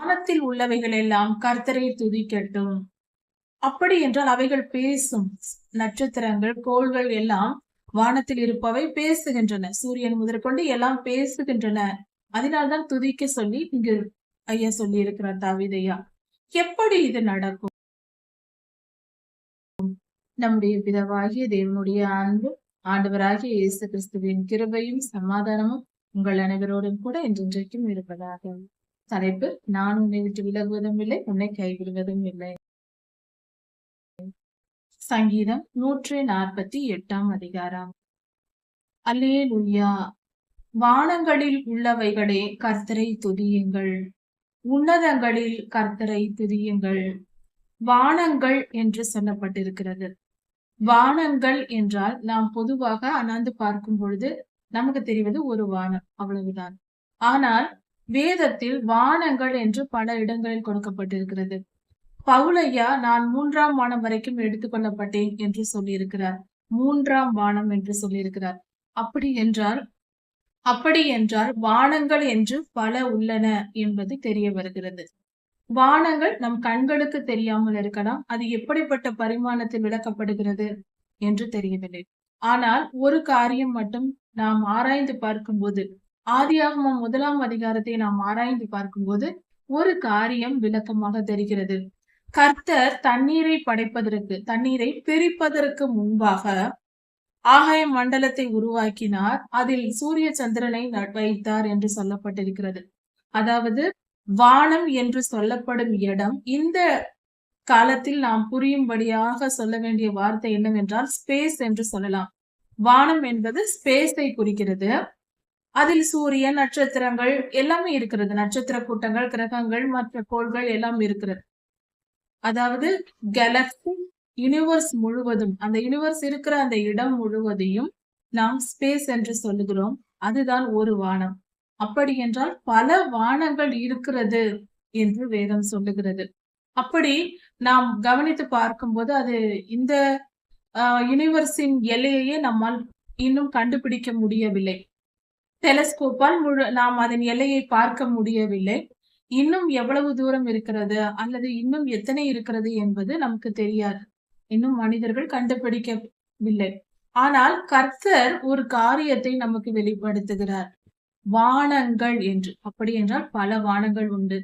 வானத்தில் உள்ளவைகள் எல்லாம் கர்த்தரை துதிக்கட்டும். அப்படி என்றால் அவைகள் பேசும் நட்சத்திரங்கள் கோள்கள் எல்லாம் வானத்தில் இருப்பவை பேசுகின்றன. சூரியன் முதற்கொண்டு எல்லாம் பேசுகின்றன. அதனால்தான் துதிக்க சொல்லி இங்கு ஐயா சொல்லி இருக்கிறார் தாவிதையா எப்படி இது நடக்கும்? நம்முடைய பிதவாகிய தேவனுடைய அன்பும் ஆண்டவராகிய இயேசு கிறிஸ்துவின் கிருபையும் சமாதானமும் உங்கள் அனைவரோடும் கூட என்றென்றைக்கும் இருப்பதாக. தலைப்பு நான் உன்னை விட்டு விலகுவதும் இல்லை உன்னை கைவிடுவதும் இல்லை. சங்கீதம் நூற்றி நாற்பத்தி எட்டாம் அதிகாரம். அல்லே லுய்யா வானங்களில் உள்ளவைகளே கர்த்தரை துதியுங்கள். உன்னதங்களில் கர்த்தரை துதியுங்கள். வானங்கள் என்று சொல்லப்பட்டிருக்கிறது. வானங்கள் என்றால் நாம் பொதுவாக அணாந்து பார்க்கும் பொழுது நமக்கு தெரிவது ஒரு வானம் அவ்வளவுதான். ஆனால் வேதத்தில் வானங்கள் என்று பல இடங்களில் கொடுக்கப்பட்டிருக்கிறது. பவுலையா நான் மூன்றாம் வானம் வரைக்கும் எடுத்துக்கொள்ளப்பட்டேன் என்று சொல்லியிருக்கிறார். மூன்றாம் வானம் என்று சொல்லியிருக்கிறார். அப்படி என்றால் அப்படி என்றால் வானங்கள் என்று பல உள்ளன என்பது தெரிய வருகிறது. வானங்கள் நம் கண்களுக்கு தெரியாமல் இருக்கலாம் அது எப்படிப்பட்ட பரிமாணத்தில் விளக்கப்படுகிறது என்று தெரியவில்லை. ஆனால் ஒரு காரியம் மட்டும் நாம் ஆராய்ந்து பார்க்கும்போது ஆதியாகமம் முதலாம் அதிகாரத்தை நாம் ஆராய்ந்து பார்க்கும்போது ஒரு காரியம் விளக்கமாக தெரிகிறது. கர்த்தர் தண்ணீரை படைப்பதற்கு தண்ணீரை பிரிப்பதற்கு முன்பாக ஆகாய மண்டலத்தை உருவாக்கினார். அதில் சூரிய சந்திரனை வைத்தார் என்று சொல்லப்பட்டிருக்கிறது. அதாவது வானம் என்று சொல்லப்படும் இடம். இந்த காலத்தில் நாம் புரியும்படியாக சொல்ல வேண்டிய வார்த்தை என்னவென்றால் ஸ்பேஸ் என்று சொல்லலாம். வானம் என்பது ஸ்பேஸை குறிக்கிறது. அதில் சூரியன் நட்சத்திரங்கள் எல்லாமே இருக்கிறது. நட்சத்திர கூட்டங்கள் கிரகங்கள் மற்ற கோள்கள் எல்லாம் இருக்கிறது. அதாவது கேலக்சி யூனிவர்ஸ் முழுவதும் அந்த யூனிவர்ஸ் இருக்கிற அந்த இடம் முழுவதையும் நாம் ஸ்பேஸ் என்று சொல்லுகிறோம். அதுதான் ஒரு வானம். அப்படி என்றால் பல வானங்கள் இருக்கிறது என்று வேதம் சொல்லுகிறது. அப்படி நாம் கவனித்து பார்க்கும்போது அது இந்த யூனிவர்ஸின் எல்லையையே நம்மால் இன்னும் கண்டுபிடிக்க முடியவில்லை. டெலஸ்கோப்பால் முழு நாம் அதன் எல்லையை பார்க்க முடியவில்லை. இன்னும் எவ்வளவு தூரம் இருக்கிறது? அல்லது இன்னும் எத்தனை இருக்கிறது என்பது நமக்கு தெரியாது. இன்னும் மனிதர்கள் கண்டுபிடிக்கவில்லை. ஆனால் கர்த்தர் ஒரு காரியத்தை நமக்கு வெளிப்படுத்துகிறார். வானங்கள் என்று. அப்படி என்றால் பல வானங்கள் உண்டு.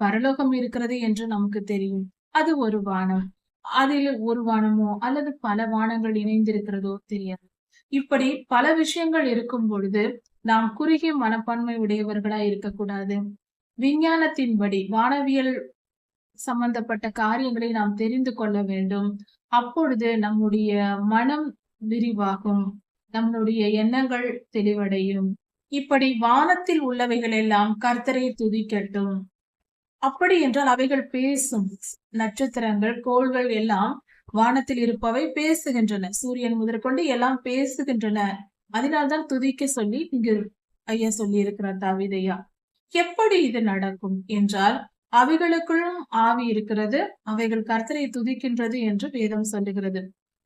பரலோகம் இருக்கிறது என்று நமக்கு தெரியும். அது ஒரு வானம். அதில் ஒரு வானமோ அல்லது பல வானங்கள் இணைந்திருக்கிறதோ தெரியாது. இப்படி பல விஷயங்கள் இருக்கும் பொழுது நாம் குறுகிய மனப்பான்மை உடையவர்களா இருக்கக்கூடாது. விஞ்ஞானத்தின்படி வானவியல் சம்பந்தப்பட்ட காரியங்களை நாம் தெரிந்து கொள்ள வேண்டும். அப்பொழுது நம்முடைய மனம் விரிவாகும். நம்மளுடைய எண்ணங்கள் தெளிவடையும். இப்படி வானத்தில் உள்ளவைகள் எல்லாம் கர்த்தரை துதிக்கட்டும். அப்படி என்றால் அவைகள் பேசும் நட்சத்திரங்கள் கோள்கள் எல்லாம் வானத்தில் இருப்பவை பேசுகின்றன. சூரியன் முதற்கொண்டு எல்லாம் பேசுகின்றன. அதனால்தான் துதிக்க சொல்லி இங்கு ஐயா சொல்லி இருக்கிறார் தாவிதையா எப்படி இது நடக்கும் என்றால் அவைகளுக்குள்ளும் ஆவி இருக்கிறது அவைகள் கர்த்தரை துதிக்கின்றது என்று வேதம் சொல்லுகிறது.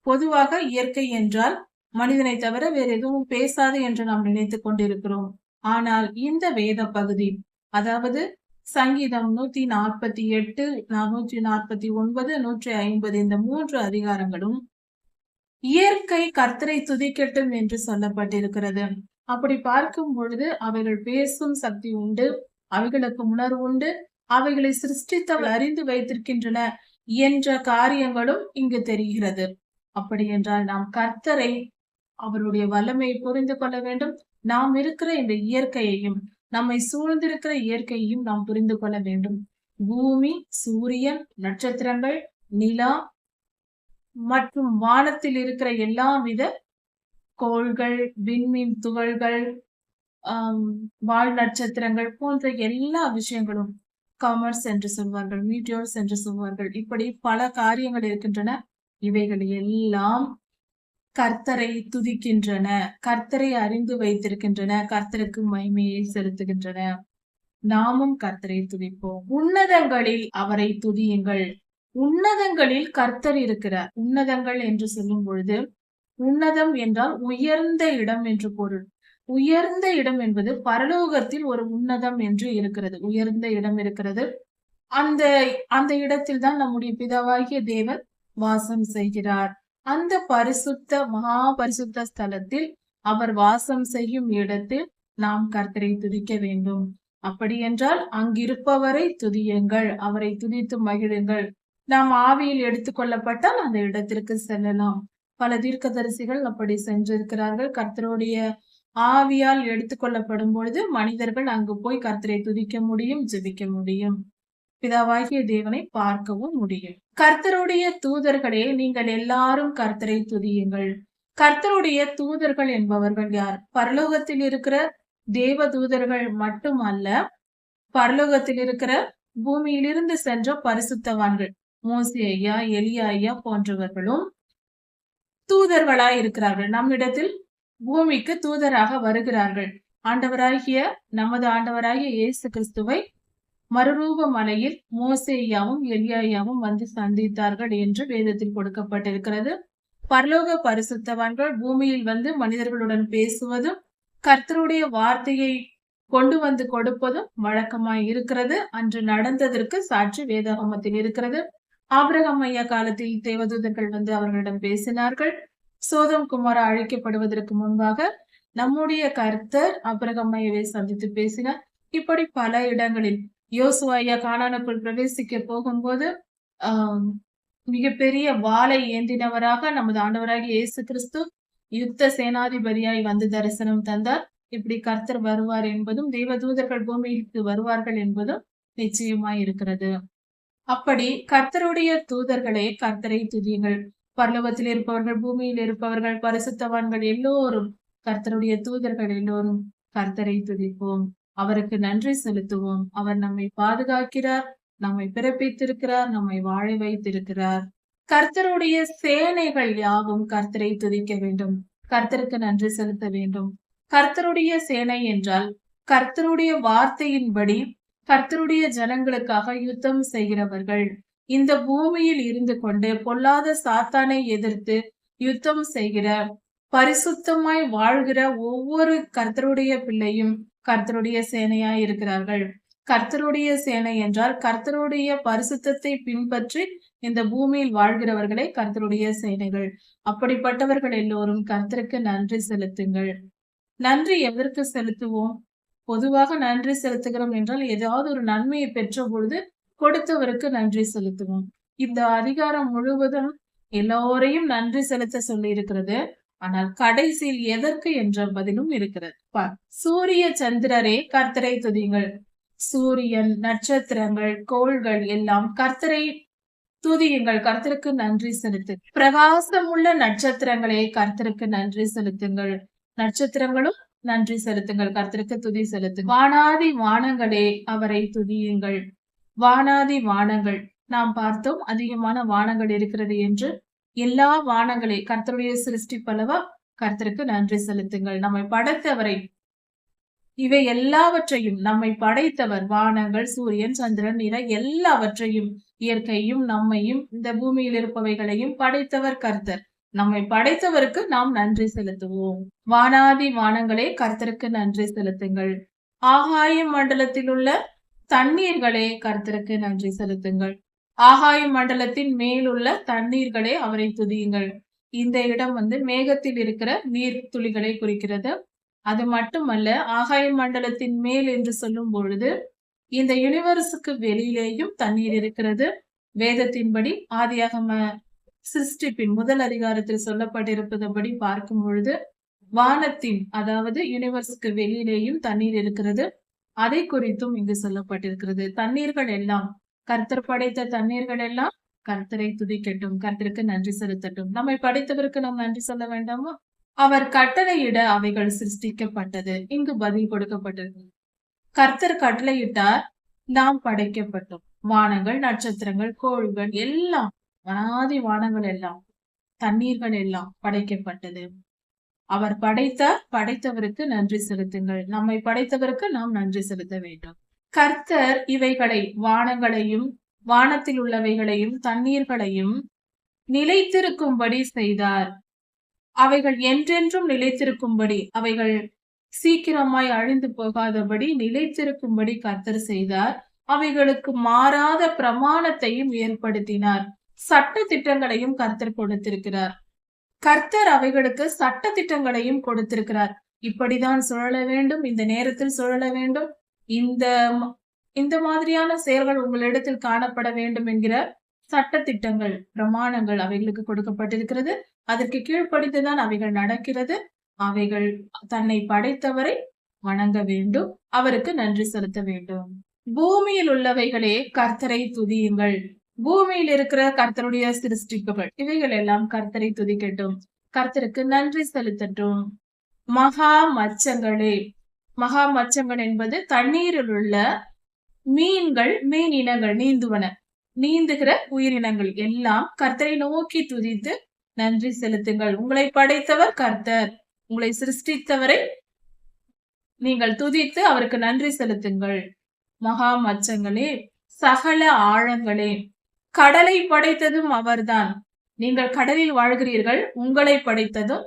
பொதுவாக இயற்கை என்றால் மனிதனை தவிர வேற எதுவும் பேசாது என்று நாம் நினைத்துக் கொண்டிருக்கிறோம். ஆனால் இந்த வேத பகுதி அதாவது சங்கீதம் நூத்தி நாற்பத்தி எட்டு நூற்றி நாற்பத்தி ஒன்பது நூற்றி ஐம்பது இந்த மூன்று அதிகாரங்களும் இயற்கை கர்த்தரை துதிக்கட்டும் என்று சொல்லப்பட்டிருக்கிறது. அப்படி பார்க்கும் பொழுது அவைகள் பேசும் சக்தி உண்டு அவைகளுக்கு உணர்வு உண்டு அவைகளை சிருஷ்டித்தவள் அறிந்து வைத்திருக்கின்றன என்ற காரியங்களும் இங்கு தெரிகிறது. அப்படி என்றால் நாம் கர்த்தரை அவருடைய வல்லமையை புரிந்து கொள்ள வேண்டும். நாம் இருக்கிற இந்த இயற்கையையும் நம்மை சூழ்ந்திருக்கிற இயற்கையையும் நாம் புரிந்து கொள்ள வேண்டும். பூமி சூரியன் நட்சத்திரங்கள் நிலா மற்றும் வானத்தில் இருக்கிற எல்லா வித கோள்கள் விண்மீன் துகள்கள் வாழ் நட்சத்திரங்கள் போன்ற எல்லா விஷயங்களும் கமர்ஸ் என்று சொல்வார்கள் மீட்டியோர்ஸ் என்று சொல்வார்கள். இப்படி பல காரியங்கள் இருக்கின்றன. இவைகள் எல்லாம் கர்த்தரை துதிக்கின்றன. கர்த்தரை அறிந்து வைத்திருக்கின்றன. கர்த்தருக்கு மைமையை செலுத்துகின்றன. நாமும் கர்த்தரை துதிப்போம். உன்னதங்களில் அவரை துதியுங்கள். உன்னதங்களில் கர்த்தர் இருக்கிறார். உன்னதங்கள் என்று சொல்லும் பொழுது உன்னதம் என்றால் உயர்ந்த இடம் என்று பொருள். உயர்ந்த இடம் என்பது பரலோகத்தில் ஒரு உன்னதம் என்று இருக்கிறது. உயர்ந்த இடம் இருக்கிறது. அந்த அந்த இடத்தில் தான் நம்முடைய பிதாவாகிய தேவர் வாசம் செய்கிறார். அந்த பரிசுத்த மகா பரிசுத்த ஸ்தலத்தில் அவர் வாசம் செய்யும் இடத்தில் நாம் கர்த்தரை துதிக்க வேண்டும். அப்படி என்றால் அங்கிருப்பவரை துதியுங்கள். அவரை துதித்து மகிழுங்கள். நாம் ஆவியில் எடுத்துக்கொள்ளப்பட்டால் அந்த இடத்திற்கு செல்லலாம். பல தீர்க்கதரிசிகள் அப்படி சென்றிருக்கிறார்கள். கர்த்தருடைய ஆவியால் எடுத்துக்கொள்ளப்படும் பொழுது மனிதர்கள் அங்கு போய் கர்த்தரை துதிக்க முடியும் ஜெபிக்க முடியும். பிதாவாகிய தேவனை பார்க்கவும் முடியும். கர்த்தருடைய தூதர்களே நீங்கள் எல்லாரும் கர்த்தரை துதியுங்கள். கர்த்தருடைய தூதர்கள் என்பவர்கள் யார்? பரலோகத்தில் இருக்கிற தேவ தூதர்கள் மட்டுமல்ல பரலோகத்தில் இருக்கிற பூமியிலிருந்து சென்ற பரிசுத்தவான்கள். மோசி ஐயா எலியா ஐயா போன்றவர்களும் தூதர்களாய் இருக்கிறார்கள். நம்மிடத்தில் பூமிக்கு தூதராக வருகிறார்கள். ஆண்டவராகிய நமது ஆண்டவராகிய இயேசு கிறிஸ்துவை மறுரூப மலையில் மோசேயாவும் எலியாயாவும் வந்து சந்தித்தார்கள் என்று வேதத்தில் கொடுக்கப்பட்டிருக்கிறது. பரலோக பரிசுத்தவான்கள் பூமியில் வந்து மனிதர்களுடன் பேசுவதும் கர்த்தருடைய வார்த்தையை கொண்டு வந்து கொடுப்பதும் வழக்கமாய் இருக்கிறது. அன்று நடந்ததற்கு சாட்சி வேதாகமத்தில் இருக்கிறது. ஆபிரகம் ஐயா காலத்தில் தேவதூதர்கள் வந்து அவர்களிடம் பேசினார்கள். சோதம் குமாரா அழைக்கப்படுவதற்கு முன்பாக நம்முடைய கர்த்தர் ஆபிரகம் ஐயாவை சந்தித்து பேசினார். இப்படி பல இடங்களில் யோசுவா ஐயா காணானுக்குள் பிரவேசிக்க போகும்போது ஆஹ் மிகப்பெரிய வாளை ஏந்தினவராக நமது ஆண்டவராகிய இயேசு கிறிஸ்து யுத்த சேனாதிபதியாய் வந்து தரிசனம் தந்தார். இப்படி கர்த்தர் வருவார் என்பதும் தேவதூதர்கள் பூமிக்கு வருவார்கள் என்பதும் நிச்சயமாய் இருக்கிறது. அப்படி கர்த்தருடைய தூதர்களே கர்த்தரை துதியுங்கள். பரலோகத்தில் இருப்பவர்கள் பூமியில் இருப்பவர்கள் பரிசுத்தவான்கள் எல்லோரும் கர்த்தருடைய தூதர்கள் எல்லோரும் கர்த்தரை துதிப்போம். அவருக்கு நன்றி செலுத்துவோம். அவர் நம்மை பாதுகாக்கிறார் நம்மை பிறப்பித்திருக்கிறார் நம்மை வாழ வைத்திருக்கிறார். கர்த்தருடைய சேனைகள் யாவும் கர்த்தரை துதிக்க வேண்டும். கர்த்தருக்கு நன்றி செலுத்த வேண்டும். கர்த்தருடைய சேனை என்றால் கர்த்தருடைய வார்த்தையின்படி கர்த்தருடைய ஜனங்களுக்காக யுத்தம் செய்கிறவர்கள். இந்த பூமியில் இருந்து கொண்டு பொல்லாத சாத்தானை எதிர்த்து யுத்தம் செய்கிற பரிசுத்தமாய் வாழ்கிற ஒவ்வொரு கர்த்தருடைய பிள்ளையும் கர்த்தருடைய சேனையாய் இருக்கிறார்கள். கர்த்தருடைய சேனை என்றால் கர்த்தருடைய பரிசுத்தத்தை பின்பற்றி இந்த பூமியில் வாழ்கிறவர்களே கர்த்தருடைய சேனைகள். அப்படிப்பட்டவர்கள் எல்லோரும் கர்த்தருக்கு நன்றி செலுத்துங்கள். நன்றி எதற்கு செலுத்துவோம்? பொதுவாக நன்றி செலுத்துகிறோம் என்றால் ஏதாவது ஒரு நன்மையை பெற்ற பொழுது கொடுத்தவருக்கு நன்றி செலுத்துவோம். இந்த அதிகாரம் முழுவதும் எல்லோரையும் நன்றி செலுத்த சொல்லி இருக்கிறது ஆனால் கடைசியில் எதற்கு என்ற பதிலும் இருக்கிறது. சூரிய சந்திரரே கர்த்தரை துதிங்கள் சூரியன் நட்சத்திரங்கள் கோள்கள் எல்லாம் கர்த்தரை துதியுங்கள். கர்த்தருக்கு நன்றி செலுத்து. பிரகாசம் உள்ள நட்சத்திரங்களே கர்த்தருக்கு நன்றி செலுத்துங்கள். நட்சத்திரங்களும் நன்றி செலுத்துங்கள் கர்த்தருக்கு துதி செலுத்து வானாதி வானங்களே அவரை துதியுங்கள். வானாதி வானங்கள் நாம் பார்த்தோம் அதிகமான வானங்கள் இருக்கிறது என்று. எல்லா வானங்களே கர்த்தருடைய சிருஷ்டி பலவா கர்த்தருக்கு நன்றி செலுத்துங்கள். நம்மை படைத்தவரை இவை எல்லாவற்றையும் நம்மை படைத்தவர் வானங்கள் சூரியன் சந்திரன் நிற எல்லாவற்றையும் இயற்கையும் நம்மையும் இந்த பூமியில் இருப்பவைகளையும் படைத்தவர் கர்த்தர். நம்மை படைத்தவருக்கு நாம் நன்றி செலுத்துவோம். வானாதி வானங்களே கர்த்தருக்கு நன்றி செலுத்துங்கள். ஆகாய மண்டலத்தில் உள்ள தண்ணீர்களே கர்த்தருக்கு நன்றி செலுத்துங்கள். ஆகாய மண்டலத்தின் மேலுள்ள தண்ணீர்களே அவரை துதியுங்கள். இந்த இடம் வந்து மேகத்தில் இருக்கிற நீர் துளிகளை குறிக்கிறது. அது மட்டுமல்ல ஆகாய மண்டலத்தின் மேல் என்று சொல்லும் பொழுது இந்த யூனிவர்ஸுக்கு வெளியிலேயும் தண்ணீர் இருக்கிறது. வேதத்தின்படி ஆதியாகம சிருஷ்டிப்பின் முதல் அதிகாரத்தில் சொல்லப்பட்டிருப்பதபடி பார்க்கும் பொழுது வானத்தின் அதாவது யூனிவர்ஸ்க்கு வெளியிலேயும் தண்ணீர் இருக்கிறது. அதை குறித்தும் இங்கு சொல்லப்பட்டிருக்கிறது. தண்ணீர்கள் எல்லாம் கர்த்தர் படைத்த தண்ணீர்கள் எல்லாம் கர்த்தரை துதிக்கட்டும் கர்த்தருக்கு நன்றி செலுத்தட்டும். நம்மை படைத்தவருக்கு நாம் நன்றி சொல்ல வேண்டாமா? அவர் கட்டளையிட அவைகள் சிருஷ்டிக்கப்பட்டது. இங்கு பதில் கொடுக்கப்பட்டது கர்த்தர் கட்டளையிட்டார் நாம் படைக்கப்பட்டோம். வானங்கள் நட்சத்திரங்கள் கோள்கள் எல்லாம் அனாதி வானங்கள் எல்லாம் தண்ணீர்கள் எல்லாம் படைக்கப்பட்டது. அவர் படைத்தார் படைத்தவருக்கு நன்றி செலுத்துங்கள். நம்மை படைத்தவருக்கு நாம் நன்றி செலுத்த வேண்டும். கர்த்தர் இவைகளை வானங்களையும் வானத்தில் உள்ளவைகளையும் தண்ணீர்களையும் நிலைத்திருக்கும்படி செய்தார். அவைகள் என்றென்றும் நிலைத்திருக்கும்படி அவைகள் சீக்கிரமாய் அழிந்து போகாதபடி நிலைத்திருக்கும்படி கர்த்தர் செய்தார். அவைகளுக்கு மாறாத பிரமாணத்தையும் ஏற்படுத்தினார். சட்ட திட்டங்களையும் கர்த்தர் கொடுத்திருக்கிறார். கர்த்தர் அவைகளுக்கு சட்ட திட்டங்களையும் கொடுத்திருக்கிறார். இப்படிதான் சுழல வேண்டும் இந்த நேரத்தில் சுழல வேண்டும் இந்த இந்த மாதிரியான செயல்கள் உங்களிடத்தில் காணப்பட வேண்டும் என்கிற சட்ட திட்டங்கள் பிரமாணங்கள் அவைகளுக்கு கொடுக்கப்பட்டிருக்கிறது. அதற்கு கீழ்ப்படிந்துதான் அவைகள் நடக்கிறது. அவைகள் தன்னை படைத்தவரை வணங்க வேண்டும் அவருக்கு நன்றி செலுத்த வேண்டும். பூமியில் உள்ளவைகளே கர்த்தரை துதியுங்கள். பூமியில் இருக்கிற கர்த்தருடைய சிருஷ்டிப்புகள். இவைகள் எல்லாம் கர்த்தரை துதிக்கட்டும். கர்த்தருக்கு நன்றி செலுத்தட்டும். மகா மச்சங்களே. மகா மச்சங்கள் என்பது தண்ணீரில் உள்ள மீன்கள் மீன் இனங்கள் நீந்துவன. நீந்துகிற உயிரினங்கள் எல்லாம் கர்த்தரை நோக்கி துதித்து நன்றி செலுத்துங்கள். உங்களை படைத்தவர் கர்த்தர். உங்களை சிருஷ்டித்தவரை நீங்கள் துதித்து அவருக்கு நன்றி செலுத்துங்கள். மகா மச்சங்களே. சகல ஆழங்களே. கடலை படைத்ததும் அவர்தான். நீங்கள் கடலில் வாழ்கிறீர்கள் உங்களை படைத்ததும்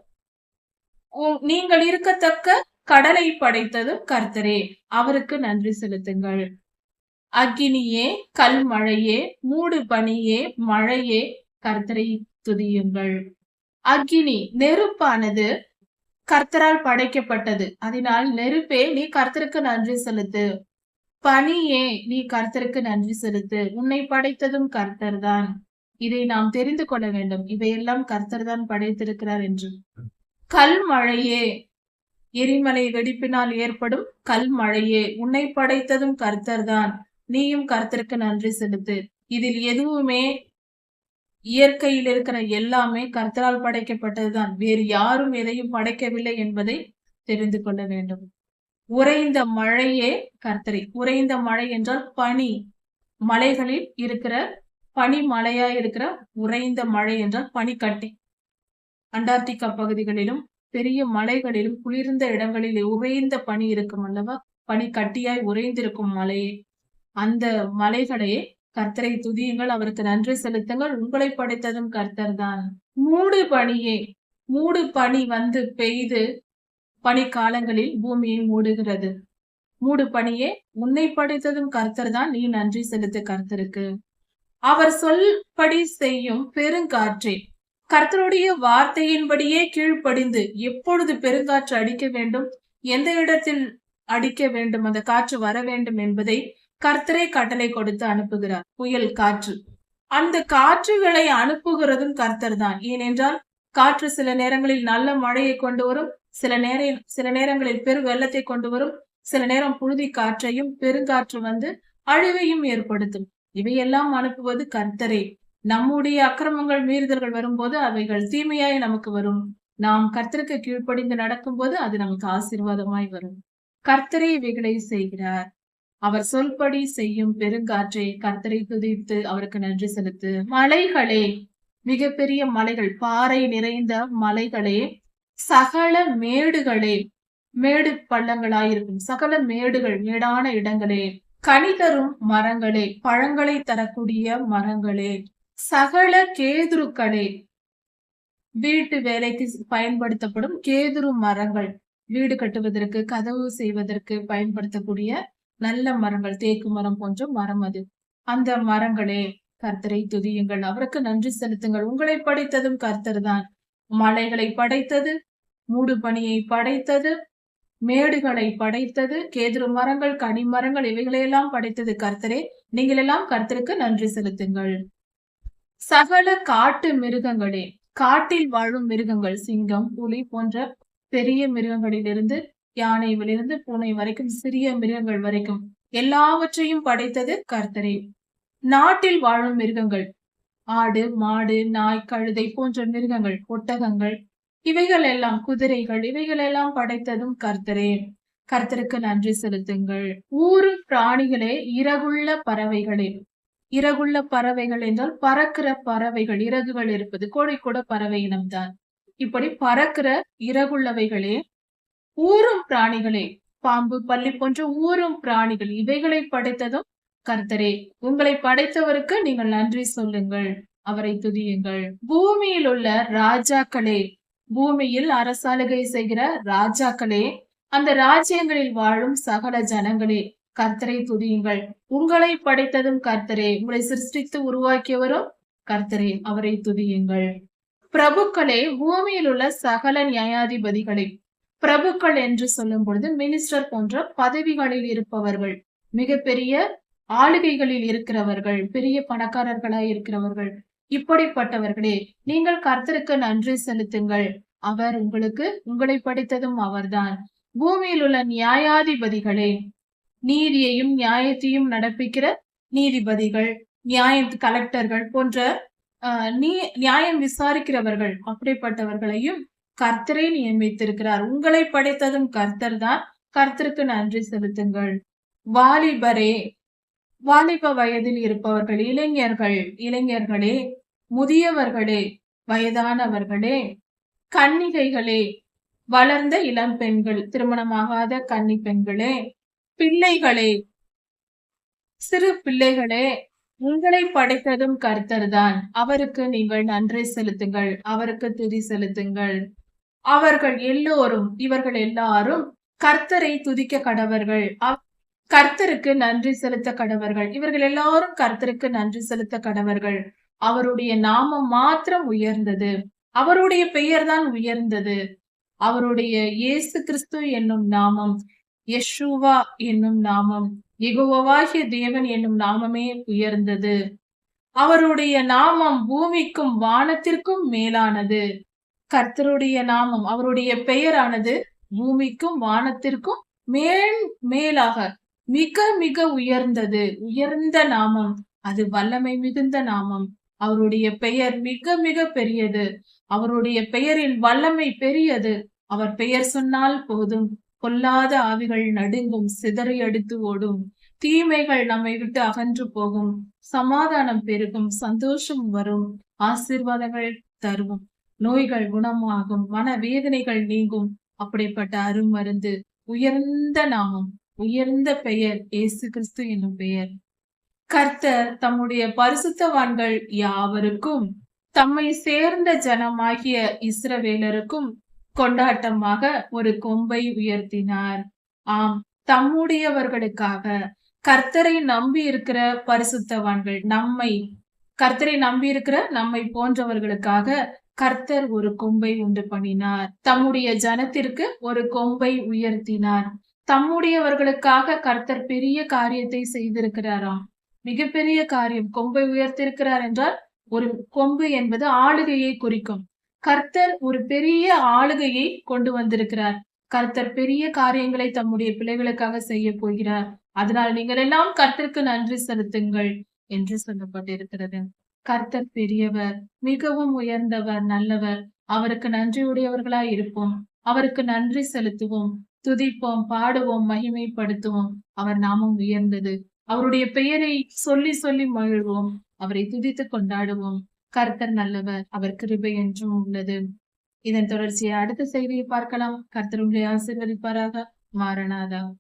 உ- நீங்கள் இருக்கத்தக்க கடலை படைத்ததும் கர்த்தரே அவருக்கு நன்றி செலுத்துங்கள். அக்கினியே கல்மழையே மூடு பனியே மழையே கர்த்தரை துதியுங்கள். அக்கினி நெருப்பானது கர்த்தரால் படைக்கப்பட்டது. அதனால் நெருப்பே நீ கர்த்தருக்கு நன்றி செலுத்து. பணியே நீ கர்த்தருக்கு நன்றி செலுத்து. உன்னை படைத்ததும் கர்த்தர்தான். இதை நாம் தெரிந்து கொள்ள வேண்டும். இவையெல்லாம் கர்த்தர் தான் படைத்திருக்கிறார் என்று. கல்மழையே எரிமலை வெடிப்பினால் ஏற்படும் கல்மழையே உன்னை படைத்ததும் கர்த்தர்தான். நீயும் கர்த்தருக்கு நன்றி செலுத்து. இதில் எதுவுமே இயற்கையில் இருக்கிற எல்லாமே கர்த்தரால் படைக்கப்பட்டதுதான். வேறு யாரும் எதையும் படைக்கவில்லை என்பதை தெரிந்து கொள்ள வேண்டும். உறைந்த மழையே கர்த்தரை உறைந்த மழை என்றால் பனி. மலைகளில் இருக்கிற பனி மலையா இருக்கிற உறைந்த மழை என்றால் பனிக்கட்டி. அண்டார்டிகா பகுதிகளிலும் பெரிய மலைகளிலும் குளிர்ந்த இடங்களில் உறைந்த பனி இருக்கும் அல்லவா? பனி கட்டியாய் உறைந்திருக்கும் மலையே அந்த மலைகளையே கர்த்தரை துதியுங்கள் அவருக்கு நன்றி செலுத்துங்கள். உங்களை படைத்ததும் கர்த்தர் தான் மூடு பனியே மூடு பனி வந்து பெய்து பனிக்காலங்களில் பூமியை மூடுகிறது. மூடு பனியே உன்னை படைத்ததும் கர்த்தர் தான். நீ நன்றி செலுத்து கர்த்தருக்கு. அவர் சொல்படி செய்யும் பெருங்காற்றே. கர்த்தருடைய வார்த்தையின்படியே கீழ்ப்படிந்து எப்பொழுது பெருங்காற்று அடிக்க வேண்டும்? எந்த இடத்தில் அடிக்க வேண்டும்? அந்த காற்று வர வேண்டும் என்பதை கர்த்தரே கட்டளை கொடுத்து அனுப்புகிறார். புயல் காற்று. அந்த காற்றுகளை அனுப்புகிறதும் கர்த்தர் தான். ஏனென்றால் காற்று சில நேரங்களில் நல்ல மழையை கொண்டு வரும் சில நேர சில நேரங்களில் பெரு வெள்ளத்தை கொண்டு வரும் சில நேரம் புழுதி காற்றையும் பெருங்காற்று வந்து அழிவையும் ஏற்படுத்தும். இவையெல்லாம் அனுப்புவது கர்த்தரே. நம்முடைய அக்கிரமங்கள் மீறுதல்கள் வரும்போது அவைகள் தீமையாய் நமக்கு வரும். நாம் கர்த்தருக்கு கீழ்ப்படிந்து நடக்கும்போது அது நமக்கு ஆசீர்வாதமாய் வரும். கர்த்தரே இவைகளை செய்கிறார். அவர் சொல்படி செய்யும் பெருங்காற்றை கர்த்தரை துதித்து அவருக்கு நன்றி செலுத்து. மலைகளே மிகப்பெரிய மலைகள் பாறை நிறைந்த மலைகளே சகல மேடுகளே மேடு பள்ளங்களாயிருக்கும். சகல மேடுகள் மேடான இடங்களே கனி தரும் மரங்களே பழங்களை தரக்கூடிய மரங்களே சகல கேதுருக்களே. வீட்டு வேலைக்கு பயன்படுத்தப்படும் கேதுரு மரங்கள் வீடு கட்டுவதற்கு கதவு செய்வதற்கு பயன்படுத்தக்கூடிய நல்ல மரங்கள் தேக்கு மரம் போன்ற மரம் அது. அந்த மரங்களே கர்த்தரை துதியுங்கள். அவருக்கு நன்றி செலுத்துங்கள். உங்களை படைத்ததும் கர்த்தர் தான் மலைகளை படைத்தது மூடு பனியை படைத்தது மேடுகளை படைத்தது கேதுரு மரங்கள் கனி மரங்கள் இவைகளையெல்லாம் படைத்தது கர்த்தரே. நீங்கள் எல்லாம் கர்த்தருக்கு நன்றி செலுத்துங்கள். சகல காட்டு மிருகங்களே காட்டில் வாழும் மிருகங்கள் சிங்கம் புலி போன்ற பெரிய மிருகங்களிலிருந்து யானையிலிருந்து பூனை வரைக்கும் சிறிய மிருகங்கள் வரைக்கும் எல்லாவற்றையும் படைத்தது கர்த்தரே. நாட்டில் வாழும் மிருகங்கள் ஆடு மாடு நாய் கழுதை போன்ற மிருகங்கள் ஒட்டகங்கள் இவைகள் எல்லாம் குதிரைகள் இவைகள் எல்லாம் படைத்ததும் கர்த்தரே. கர்த்தருக்கு நன்றி செலுத்துங்கள். ஊரும் பிராணிகளே இறகுள்ள பறவைகளே. இறகுள்ள பறவைகள் என்றால் பறக்கிற பறவைகள் இறகுகள் இருப்பது கோடை கூட பறவை இனம்தான். இப்படி பறக்கிற இறகுள்ளவைகளே ஊரும் பிராணிகளே. பாம்பு பள்ளி போன்ற ஊரும் பிராணிகள் இவைகளை படைத்ததும் கர்த்தரே. உங்களை படைத்தவருக்கு நீங்கள் நன்றி சொல்லுங்கள். அவரை துதியுங்கள். பூமியில் உள்ள ராஜாக்களே பூமியில் அரசாளுகை செய்கிற ராஜாக்களே அந்த ராஜ்யங்களில் வாழும் சகல ஜனங்களே கர்த்தரை துதியுங்கள். உங்களை படைத்ததும் கர்த்தரே உங்களை சிருஷ்டித்து உருவாக்கியவரும் கர்த்தரே அவரை துதியுங்கள். பிரபுக்களே பூமியில் உள்ள சகல நியாயாதிபதிகளே பிரபுக்கள் என்று சொல்லும் பொழுது மினிஸ்டர் போன்ற பதவிகளில் இருப்பவர்கள் மிகப்பெரிய ஆளுகைகளில் இருக்கிறவர்கள் பெரிய பணக்காரர்களாய் இருக்கிறவர்கள் இப்படிப்பட்டவர்களே நீங்கள் கர்த்தருக்கு நன்றி செலுத்துங்கள். அவர் உங்களுக்கு உங்களை படித்ததும் அவர்தான். பூமியில் உள்ள நியாயாதிபதிகளே நீதியையும் நியாயத்தையும் நடப்பிக்கிற நீதிபதிகள் நியாய கலெக்டர்கள் போன்ற ஆஹ், நீ நியாயம் விசாரிக்கிறவர்கள் அப்படிப்பட்டவர்களையும் கர்த்தரை நியமித்திருக்கிறார். உங்களை படைத்ததும் கர்த்தர் தான் கர்த்தருக்கு நன்றி செலுத்துங்கள். வாலிபரே வாலிப வயதில் இருப்பவர்கள் இளைஞர்கள் இளைஞர்களே முதியவர்களே வயதானவர்களே கன்னிகைகளே வளர்ந்த இளம் பெண்கள் திருமணமாகாத கன்னி பெண்களே பிள்ளைகளே சிறு பிள்ளைகளே உங்களை படைத்ததும் கர்த்தர்தான். அவருக்கு நீங்கள் நன்றி செலுத்துங்கள் அவருக்கு துதி செலுத்துங்கள். அவர்கள் எல்லோரும் இவர்கள் எல்லாரும் கர்த்தரை துதிக்க கடவர்கள். கர்த்தருக்கு நன்றி செலுத்த கடவர்கள். இவர்கள் எல்லாரும் கர்த்தருக்கு நன்றி செலுத்த கடவர்கள். அவருடைய நாமம் மாத்திரம் உயர்ந்தது. அவருடைய பெயர் தான் உயர்ந்தது. அவருடைய இயேசு கிறிஸ்து என்னும் நாமம் யஷுவா என்னும் நாமம் எகுவவாகிய தேவன் என்னும் நாமமே உயர்ந்தது. அவருடைய நாமம் பூமிக்கும் வானத்திற்கும் மேலானது. கர்த்தருடைய நாமம் அவருடைய பெயரானது பூமிக்கும் வானத்திற்கும் மேல் மேலாக மிக மிக உயர்ந்தது. உயர்ந்த நாமம் அது வல்லமை மிகுந்த நாமம். அவருடைய பெயர் மிக மிக பெரியது. அவருடைய பெயரின் வல்லமை பெரியது. அவர் பெயர் சொன்னால் போதும். கொல்லாத ஆவிகள் நடுங்கும் சிதறி அடித்து ஓடும். தீமைகள் நம்மை விட்டு அகன்று போகும். சமாதானம் பெருகும் சந்தோஷம் வரும். ஆசீர்வாதங்கள் தரும் நோய்கள் குணமாகும் மன வேதனைகள் நீங்கும். அப்படிப்பட்ட அருமருந்து உயர்ந்த நாமம் உயர்ந்த பெயர் இயேசு கிறிஸ்து என்னும் பெயர். கர்த்தர் தம்முடைய பரிசுத்தவான்கள் யாவருக்கும் தம்மை சேர்ந்த ஜனமாகிய இஸ்ரவேலருக்கும் கொண்டாட்டமாக ஒரு கொம்பை உயர்த்தினார். ஆம் தம்முடையவர்களுக்காக கர்த்தரை நம்பி இருக்கிற பரிசுத்தவான்கள் நம்மை கர்த்தரை நம்பி இருக்கிற நம்மை போன்றவர்களுக்காக கர்த்தர் ஒரு கொம்பை உண்டு பண்ணினார். தம்முடைய ஜனத்திற்கு ஒரு கொம்பை உயர்த்தினார். தம்முடையவர்களுக்காக கர்த்தர் பெரிய காரியத்தை செய்திருக்கிறாராம். மிகப்பெரிய காரியம் கொம்பை உயர்த்திருக்கிறார் என்றால் ஒரு கொம்பு என்பது ஆளுகையை குறிக்கும். கர்த்தர் ஒரு பெரிய ஆளுகையை கொண்டு வந்திருக்கிறார். கர்த்தர் பெரிய காரியங்களை தம்முடைய பிள்ளைகளுக்காக செய்ய போகிறார். அதனால் நீங்கள் எல்லாம் கர்த்தருக்கு நன்றி செலுத்துங்கள் என்று சொல்லப்பட்டிருக்கிறது. கர்த்தர் பெரியவர் மிகவும் உயர்ந்தவர் நல்லவர். அவருக்கு நன்றியுடையவர்களாய் இருப்போம். அவருக்கு நன்றி செலுத்துவோம். துதிப்போம் பாடுவோம் மகிமைப்படுத்துவோம். அவர் நாமம் உயர்ந்தது. அவருடைய பெயரை சொல்லி சொல்லி மகிழ்வோம். அவரை துதித்து கொண்டாடுவோம். கர்த்தர் நல்லவர் அவர் கிருபை என்றும் உள்ளது. இதன் தொடர்ச்சியை அடுத்த செய்தியை பார்க்கலாம். கர்த்தர் உங்களை ஆசீர்வதிப்பாராக. மாறனாதா.